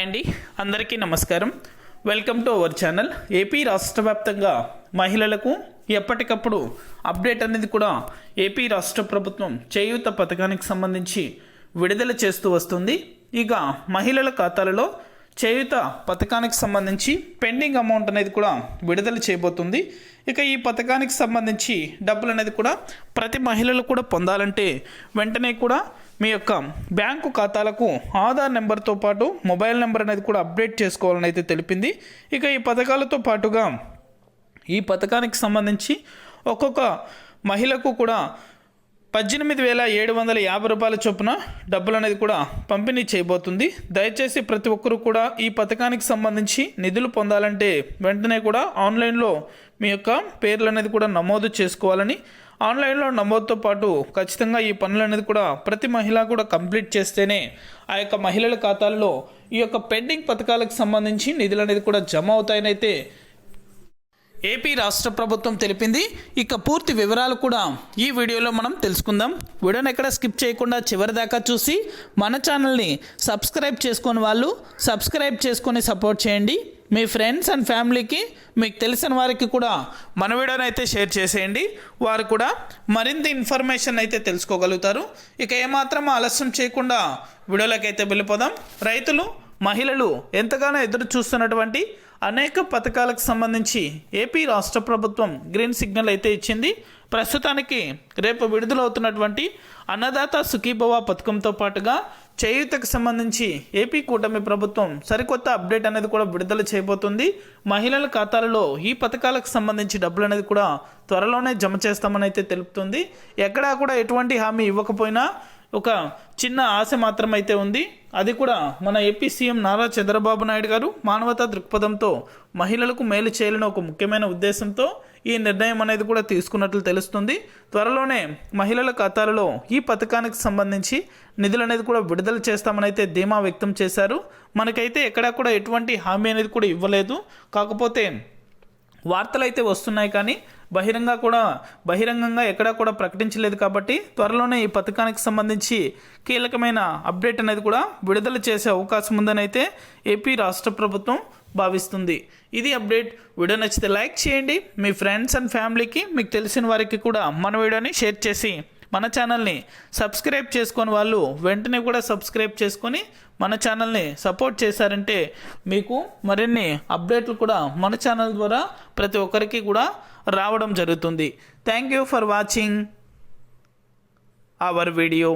Hi అండి. అందరికీ నమస్కారం. Welcome to our channel AP రాష్ట్ర వ్యాప్తంగా మహిళలకు ఎప్పటికప్పుడు అప్డేట్ అనేది కూడా ఏపీ రాష్ట్ర ప్రభుత్వం చేయూత పథకానికి సంబంధించి విడుదల చేస్తూ వస్తుంది. ఇక మహిళల ఖాతాలలో చేయుత పథకానికి సంబంధించి పెండింగ్ అమౌంట్ అనేది కూడా విడుదల చేయబోతుంది. ఇక ఈ పథకానికి సంబంధించి డబ్బులు అనేది కూడా ప్రతి మహిళలు కూడా పొందాలంటే వెంటనే కూడా మీ యొక్క బ్యాంకు ఖాతాలకు ఆధార్ నెంబర్తో పాటు మొబైల్ నెంబర్ అనేది కూడా అప్డేట్ చేసుకోవాలని అయితే తెలిపింది. ఇక ఈ పథకాలతో పాటుగా ఈ పథకానికి సంబంధించి ఒక్కొక్క మహిళకు కూడా పద్దెనిమిది వేల ఏడు వందల యాభై రూపాయల చొప్పున డబ్బులు అనేది కూడా పంపిణీ చేయబోతుంది. దయచేసి ప్రతి ఒక్కరూ కూడా ఈ పథకానికి సంబంధించి నిధులు పొందాలంటే వెంటనే కూడా ఆన్లైన్లో మీ యొక్క పేర్లు అనేది కూడా నమోదు చేసుకోవాలని ఆన్లైన్లో నమోదుతో పాటు ఖచ్చితంగా ఈ పనులు అనేది కూడా ప్రతి మహిళ కూడా కంప్లీట్ చేస్తేనే ఆ యొక్క మహిళల ఖాతాల్లో ఈ యొక్క పెండింగ్ పథకాలకు సంబంధించి నిధులు అనేది కూడా జమ అవుతాయని అయితే ఏపీ రాష్ట్ర ప్రభుత్వం తెలిపింది. ఇక పూర్తి వివరాలు కూడా ఈ వీడియోలో మనం తెలుసుకుందాం. వీడియోని ఎక్కడ స్కిప్ చేయకుండా చివరి దాకా చూసి మన ఛానల్ని సబ్స్క్రైబ్ చేసుకొని వాళ్ళు సబ్స్క్రైబ్ చేసుకొని సపోర్ట్ చేయండి. మీ ఫ్రెండ్స్ అండ్ ఫ్యామిలీకి మీకు తెలిసిన వారికి కూడా మన వీడియోని అయితే షేర్ చేసేయండి. వారు కూడా మరింత ఇన్ఫర్మేషన్ అయితే తెలుసుకోగలుగుతారు. ఇక ఏమాత్రం ఆలస్యం చేయకుండా వీడియోలోకి అయితే వెళ్ళిపోదాం. రైతులు మహిళలు ఎంతగానో ఎదురు చూస్తున్నటువంటి అనేక పథకాలకు సంబంధించి ఏపీ రాష్ట్ర ప్రభుత్వం గ్రీన్ సిగ్నల్ అయితే ఇచ్చింది. ప్రస్తుతానికి రేపు విడుదలవుతున్నటువంటి అన్నదాత సుఖీభవ పథకంతో పాటుగా చేయూతకు సంబంధించి ఏపీ కూటమి ప్రభుత్వం సరికొత్త అప్డేట్ అనేది కూడా విడుదల చేయబోతుంది. మహిళల ఖాతాలలో ఈ పథకాలకు సంబంధించి డబ్బులు అనేది కూడా త్వరలోనే జమ చేస్తామని అయితే తెలుపుతుంది. ఎక్కడా కూడా ఎటువంటి హామీ ఇవ్వకపోయినా ఒక చిన్న ఆశ మాత్రమైతే ఉంది. అది కూడా మన ఏపీ సీఎం నారా చంద్రబాబు నాయుడు గారు మానవతా దృక్పథంతో మహిళలకు మేలు చేయాలని ఒక ముఖ్యమైన ఉద్దేశంతో ఈ నిర్ణయం అనేది కూడా తీసుకున్నట్లు తెలుస్తుంది. త్వరలోనే మహిళల ఖాతాలలో ఈ పథకానికి సంబంధించి నిధులు అనేది కూడా విడుదల చేస్తామని అయితే ధీమా వ్యక్తం చేశారు. మనకైతే ఎక్కడా కూడా ఎటువంటి హామీ అనేది కూడా ఇవ్వలేదు. కాకపోతే వార్తలు అయితే వస్తున్నాయి కానీ బహిరంగ కూడా బహిరంగంగా ఎక్కడా కూడా ప్రకటించలేదు కాబట్టి త్వరలోనే ఈ పథకానికి సంబంధించి కీలకమైన అప్డేట్ అనేది కూడా విడుదల చేసే అవకాశం ఉందని అయితే ఏపీ రాష్ట్ర ప్రభుత్వం భావిస్తుంది. ఇది అప్డేట్. వీడియో నచ్చితే లైక్ చేయండి. మీ ఫ్రెండ్స్ అండ్ ఫ్యామిలీకి మీకు తెలిసిన వారికి కూడా మన వీడియోని షేర్ చేసి మన ఛానల్ని సబ్స్క్రైబ్ చేసుకొని వాళ్ళు వెంటనే కూడా సబ్స్క్రైబ్ చేసుకొని మన ఛానల్ని సపోర్ట్ చేశారంటే మీకు మరిన్ని అప్డేట్లు కూడా మన ఛానల్ ద్వారా ప్రతి ఒక్కరికి కూడా రావడం జరుగుతుంది. Thank you for watching our video